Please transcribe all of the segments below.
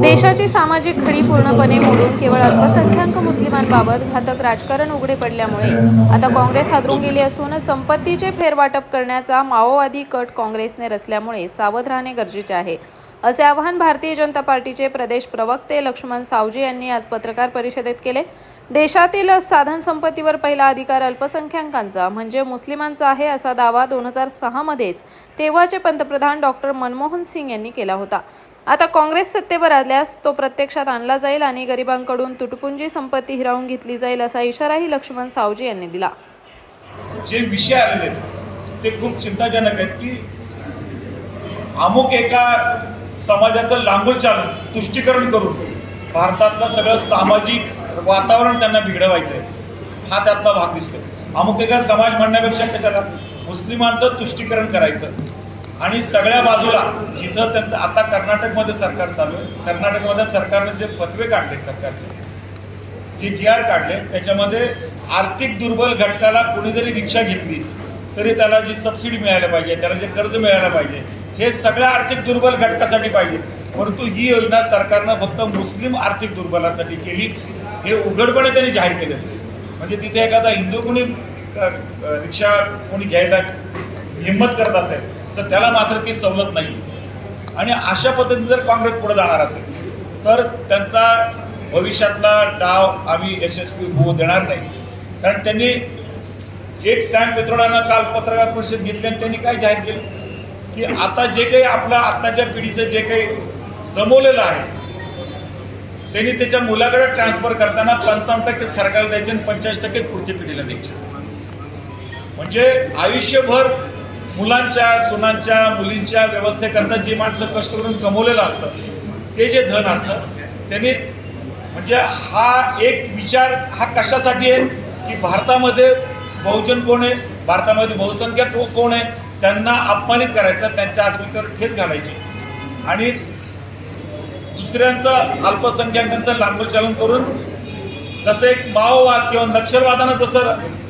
देशाची सामाजिक घडी पूर्णपणे मोडून केवळ अल्पसंख्याक मुस्लिमांबाबत घातक राजकारण उघडे पडल्यामुळे आता काँग्रेस हादरून गेली असून संपत्तीचे फेरवाटप करण्याचा माओवादी कट काँग्रेसने रचल्यामुळे सावध राहणे गरजेचे आहे. असे आवाहन भारतीय जनता पार्टीचे प्रदेश प्रवक्ते लक्ष्मण सावजी यांनी आज पत्रकार परिषदेत केले. देशातील साधन संपत्तीवर पहिला अधिकार अल्पसंख्याकांचा म्हणजे मुस्लिमांचा आहे असा दावा दोन हजार सहामध्येच तेव्हाचे पंतप्रधान डॉक्टर मनमोहन सिंग यांनी केला होता. आता काँग्रेस सत्तेवर आल्यास तो प्रत्यक्षात आणला जाईल आणि गरिबांकडून तुटपुंजी संपत्ती हिरावून घेतली जाईल असा इशाराही लक्ष्मण सावजी यांनी दिला. जे विषय आलेले ते खूप चिंताजनक आहेत की अमुक एका समाजाचं लांबून चालून तुष्टीकरण करून भारतातलं सगळं सामाजिक वातावरण त्यांना बिघडवायचं आहे हा त्यातला भाग दिसतो अमुक एका समाज म्हणण्यापेक्षा कशाला? मुस्लिमांचं तुष्टीकरण करायचं. आणि सगळ्या बाजूला जिथं त्यांचं आता कर्नाटकमध्ये सरकार चालू आहे कर्नाटकमध्ये सरकारने जे पदवे काढले सरकारचे जे जी आर काढले त्याच्यामध्ये आर्थिक दुर्बल घटकाला कोणी जरी रिक्षा घेतली तरी त्याला जी सबसिडी मिळायला पाहिजे त्याला जे कर्ज मिळायला पाहिजे हे सगळ्या आर्थिक दुर्बल घटकासाठी पाहिजे. परंतु ही योजना सरकारनं फक्त मुस्लिम आर्थिक दुर्बलासाठी केली हे उघडपणे त्यांनी जाहीर केलं. म्हणजे तिथे एखादा हिंदू कोणी रिक्षा कोणी घ्यायला हिंमत करत असेल तर त्याला मात्र ती सवलत नाही. आणि अशा पद्धतीने जर काँग्रेस पुढे जाणार असेल तर त्यांचा भविष्यातला डाव आम्ही यशस्वी होऊ देणार नाही. कारण त्यांनी एक सॅम पित्रोडानं काल पत्रकार परिषद घेतली आणि त्यांनी काय जाहीर केलं? की आता जे काही आपलं आत्ताच्या पिढीचं जे काही जमवलेलं आहे त्यांनी त्याच्या मुलाकडे ट्रान्सफर करताना पंचावन्न टक्के सरकारला द्यायचे आणि पंचाळीस टक्के पुढच्या पिढीला द्यायचे. म्हणजे आयुष्यभर मुलांच्या सुनांच्या मुलींच्या व्यवस्थेकरता जी माणसं कष्ट करून कमवलेलं असतं ते जे धन असतं त्यांनी म्हणजे हा एक विचार हा कशासाठी आहे? की भारतामध्ये बहुजन कोण आहे? भारतामध्ये बहुसंख्या को- कोण आहे? त्यांना अपमानित करायचं त्यांच्या अस्मितेवर ठेच घालायची. आणि दुसऱ्यांचं अल्पसंख्याकांचं लांबल चालन करून जसं एक माओवाद किंवा नक्षलवादानं जसं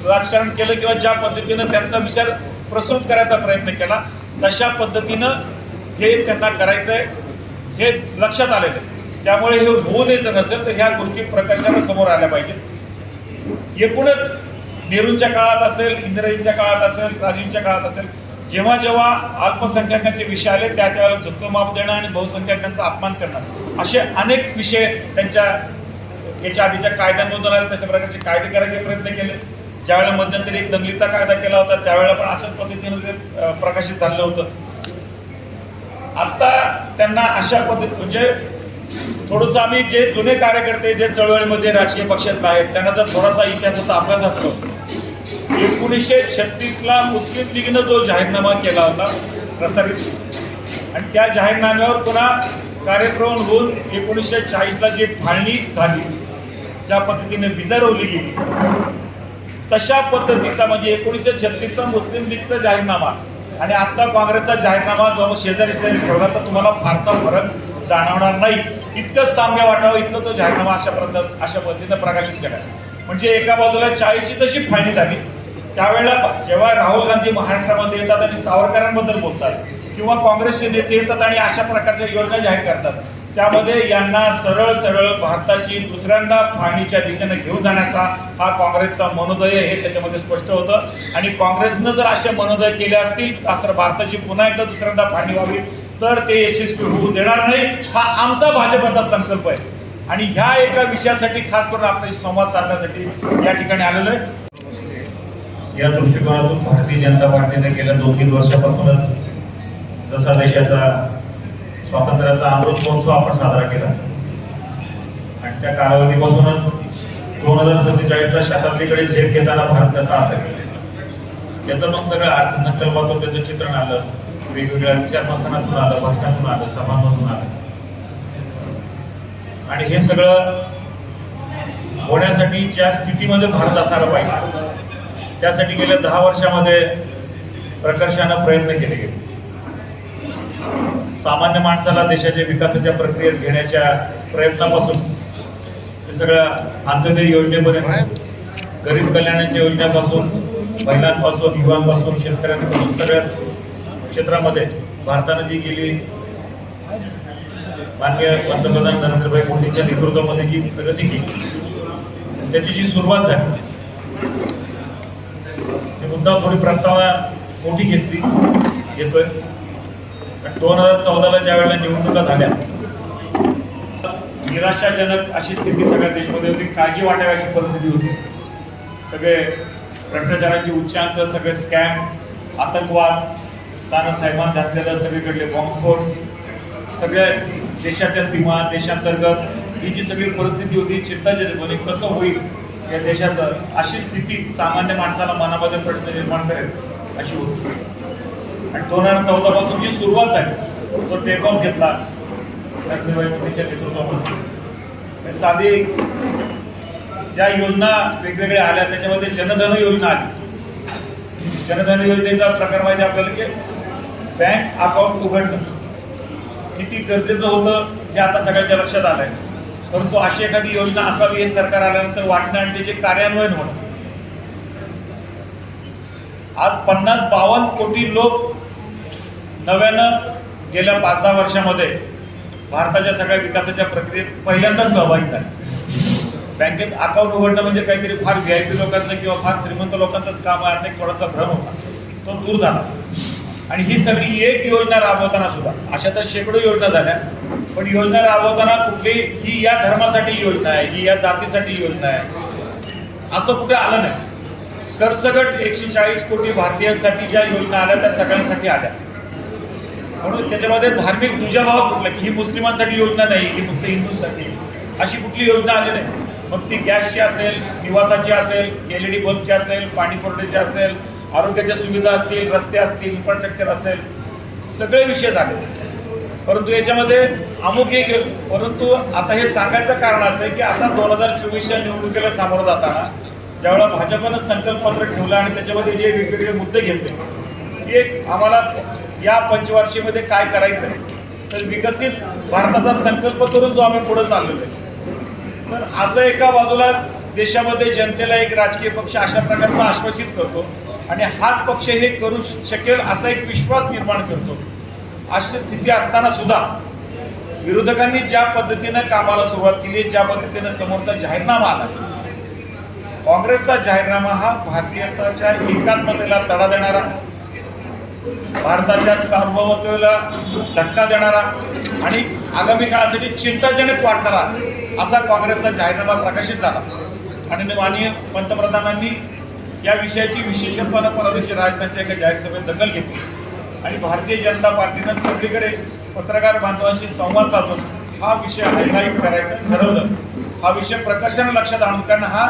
राजकारण केलं किंवा ज्या पद्धतीनं त्यांचा विचार प्रस्तुत करायचा प्रयत्न केला तशा पद्धतीनं हे त्यांना करायचं आहे हे लक्षात आलेलं आहे. त्यामुळे हे होऊ द्यायचं नसेल तर ह्या गोष्टी प्रकाशानं समोर आल्या पाहिजेत. एकूणच नेहरूंच्या काळात असेल इंदिराजींच्या काळात असेल राजीवच्या काळात असेल जेव्हा जेव्हा अल्पसंख्याकांचे विषय आले त्या त्यावेळेला झुकतो माप देणं आणि बहुसंख्याकांचा अपमान करणं असे अनेक विषय त्यांच्या याच्या आधीच्या कायद्यांमधून आले तशा प्रकारचे कायदे करायचे प्रयत्न केले. ज्यावेळेला मध्यंतरी एक दंगलीचा कायदा केला होता त्यावेळेला पण अशाच पद्धतीनं ते प्रकाशित झालं होतं. आता त्यांना अशा पद्धती म्हणजे थोडंसं आम्ही जे जुने कार्यकर्ते जे चळवळीमध्ये राजकीय पक्षातले आहेत त्यांना जर थोडासा इतिहासाचा अभ्यास असतो एकोणीसशे छत्तीसला मुस्लिम लीगनं जो जाहीरनामा केला होता प्रसारित आणि त्या जाहीरनाम्यावर पुन्हा कार्यक्रम होऊन एकोणीसशे चाळीसला जी फाळणी झाली ज्या पद्धतीने विजरवली गेली तशा पद्धतीचा म्हणजे एकोणीसशे छत्तीसचा मुस्लिम लीगचा जाहीरनामा. आणि आता काँग्रेसचा जाहीरनामा जो शेजारी शेजारी ठेवला तर तुम्हाला फारसा फरक जाणवणार नाही. इतकंच साम्य वाटावं इतकं तो जाहीरनामा अशा पद्धत अशा पद्धतीनं प्रकाशित केला. म्हणजे एका बाजूला चाळीसची जशी फाळणी झाली. त्यावेळेला जेव्हा राहुल गांधी महाराष्ट्रामध्ये येतात आणि सावरकरांबद्दल बोलतात किंवा काँग्रेसचे नेते येतात आणि अशा प्रकारच्या योजना जाहीर करतात त्यामध्ये यांना सरळ सरळ भारताची दुसऱ्यांदा फाळणीच्या दिशेने घेऊन जाण्याचा हा काँग्रेसचा मनोदय हे त्याच्यामध्ये स्पष्ट होतं. आणि काँग्रेसनं जर असे मनोदय केले असतील तर भारताची पुन्हा एकदा दुसऱ्यांदा फाळणी व्हावी तर ते यशस्वी होऊ देणार नाही हा आमचा भाजपचा संकल्प आहे. आणि ह्या एका विषयासाठी खास करून आपल्याशी संवाद साधण्यासाठी या ठिकाणी आलेलो आहे. या दृष्टिकोनातून भारतीय जनता पार्टीने गेल्या दोन तीन वर्षापासूनच जसा देशाचा स्वातंत्र्याचा अमृत महोत्सव आपण साजरा केला. आणि त्या कालावधीपासूनच दोन हजार सत्तेचाळीसला शताब्दीकडे झेप घेताना भारत कसा असेल त्याचं मग सगळं अर्थसंकल्पातून त्याचं चित्रण आलं वेगवेगळ्या विचारमंथनातून आलं भाषणातून आलं सभांमधून आलं. आणि हे सगळं होण्यासाठी ज्या स्थितीमध्ये भारत असायला पाहिजे त्यासाठी गेल्या दहा वर्षामध्ये प्रकर्षानं प्रयत्न केले गेले. सामान्य माणसाला देशाच्या विकासाच्या प्रक्रियेत घेण्याच्या प्रयत्नापासून ते सगळ्या अंत्योदय योजनेपर्यंत गरीब कल्याणाच्या योजनेपासून महिलांपासून युवांपासून शेतकऱ्यांपासून सगळ्याच क्षेत्रामध्ये भारतानं जी गेली माननीय पंतप्रधान नरेंद्रभाई मोदींच्या नेतृत्वामध्ये जी प्रगती केली त्याची जी सुरुवात झाली ती मुद्दा थोडी प्रस्तावना मोठी घेतली घेतोय. दोन हजार चौदाला ज्या वेळेला निवडणुका झाल्या निराशाजनक अशी स्थिती सगळ्या देशामध्ये होती. काळजी वाटावी अशी परिस्थिती होती. सगळे भ्रष्टाचाराचे उच्चांक सगळे स्कॅम आतंकवाद स्थानक थैमान घातलेलं सगळीकडले बॉम्बस्फोट सगळ्या देशाच्या सीमा देशांतर्गत ही जी सगळी परिस्थिती होती चिंताजनक होती कसं होईल या देशाचं अशी स्थिती सामान्य माणसाला मनामध्ये प्रश्न निर्माण करेल अशी होती. आणि दोन हजार चौदा पासून जी सुरुवात झाली तो टेक घेतला. नरेंद्रभाई मोदींच्या नेतृत्वामध्ये. साधी ज्या योजना वेगवेगळ्या आल्या त्याच्यामध्ये जनधन योजना आली. जनधन योजनेचा प्रकार माहिती आपल्याला की बँक अकाउंट उघडणं. किती गरजेचं होतं हे आता सगळ्यांच्या लक्षात आलंय. परंतु अशी एखादी योजना असावी हे सरकार आल्यानंतर वाटणं आणि त्याचे कार्यान्वयन होणं. आज पन्नास बावन्न कोटी लोक नव्यानं गेल्या पाच दहा वर्षामध्ये भारताच्या सगळ्या विकासाच्या प्रक्रियेत पहिल्यांदाच सहभागी झाले. बँकेत अकाउंट उघडणं म्हणजे काहीतरी फार व्ही आय पी लोकांचं किंवा फार श्रीमंत लोकांचंच काम आहे असा एक थोडासा भ्रम होता. तो दूर झाला. आणि ही सगळी एक योजना राबवताना सुद्धा अशा तर शेकडो योजना झाल्या. पण योजना राबवताना कुठली ही या धर्मासाठी योजना आहे ही या जातीसाठी योजना आहे असं कुठे आलं नाही. सरसगट एकशे चाळीस कोटी भारतीयांसाठी ज्या योजना आल्या त्या सगळ्यांसाठी आल्या. म्हणून त्याच्यामध्ये धार्मिक दुजाभाव कुठला? की ही मुस्लिमांसाठी योजना नाही ही फक्त हिंदूंसाठी. अशी कुठली योजना आली नाही. मग ती गॅसची असेल निवासाची असेल एल ई डी बल्बची असेल पाणी पुरवठ्याची असेल आरोग्याच्या सुविधा असतील रस्ते असतील इन्फ्रास्ट्रक्चर असेल सगळे विषय झाले. परंतु याच्यामध्ये अमुक एक परंतु आता हे सांगायचं कारण असं आहे की आता दोन हजार चोवीसच्या निवडणुकीला सामोरं जाताना ज्यावेळेला भाजपनं संकल्पपत्र ठेवलं आणि त्याच्यामध्ये जे वेगवेगळे मुद्दे घेतले की एक आम्हाला या पंचवार्षीमध्ये काय करायचं आहे तर विकसित भारताचा संकल्प करून जो आम्ही पुढे चाललेलो आहे. तर असं एका बाजूला देशामध्ये जनतेला एक राजकीय पक्ष अशा प्रकारचा आश्वासित करतो आणि हाच पक्ष हे करू शकेल असा एक विश्वास निर्माण करतो. अशी स्थिती असताना सुद्धा विरोधकांनी ज्या पद्धतीनं कामाला सुरुवात केली ज्या पद्धतीनं समोरचा जाहीरनामा आला काँग्रेसचा जाहीरनामा हा भारतीयताच्या एकात्मतेला तडा देणारा भारताच्या सार्वभौमत्वाला धक्का देणारा आणि आगामी काळासाठी चिंताजनक वाटणारा असा काँग्रेसचा जाहीरनामा प्रकाशित झाला. आणि माननीय पंतप्रधानांनी या विषयाची विशेषपणे परदेशी राजस्थानच्या एका जाहीर सभेत दखल घेतली. आणि भारतीय जनता पार्टीनं सगळीकडे पत्रकार बांधवांशी संवाद साधून हा विषय हायलाईट करायचं ठरवलं. हा विषय प्रकर्षाने लक्षात आणून कारण हा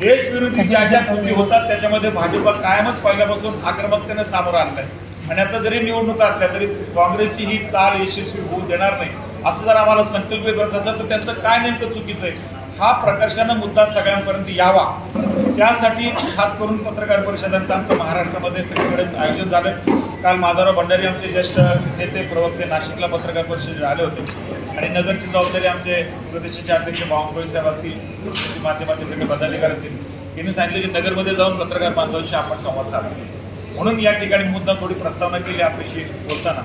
देशविरोधी ज्या ज्या कृती होतात त्याच्यामध्ये भाजप कायमच पहिल्यापासून आक्रमकतेने सामोरं आणलंय. आणि आता जरी निवडणुका असल्या तरी काँग्रेसची ही चाल यशस्वी होऊ देणार नाही. असं जर आम्हाला संकल्प करायचं असेल तर त्यांचं काय नेमकं चुकीचं आहे? हा प्रकर्षानं मुद्दा सगळ्यांपर्यंत यावा. त्यासाठी खास करून पत्रकार परिषदांचं आमचं महाराष्ट्रामध्ये सगळीकडेच आयोजन झालं काल माधवराव भंडारी आमचे ज्येष्ठ नेते प्रवक्ते नाशिकला पत्रकार परिषदेत आले होते. आणि नगरची जबाबदारी आमचे प्रदेशाचे अध्यक्ष बावनकुळे साहेब असतील माध्यमाचे सगळे पदाधिकारी असतील. त्यांनी सांगितलं की नगरमध्ये जाऊन पत्रकार बांधवांशी आपण संवाद साधा म्हणून या ठिकाणी मुद्दा थोडी प्रस्तावना केली आपल्याशी बोलताना.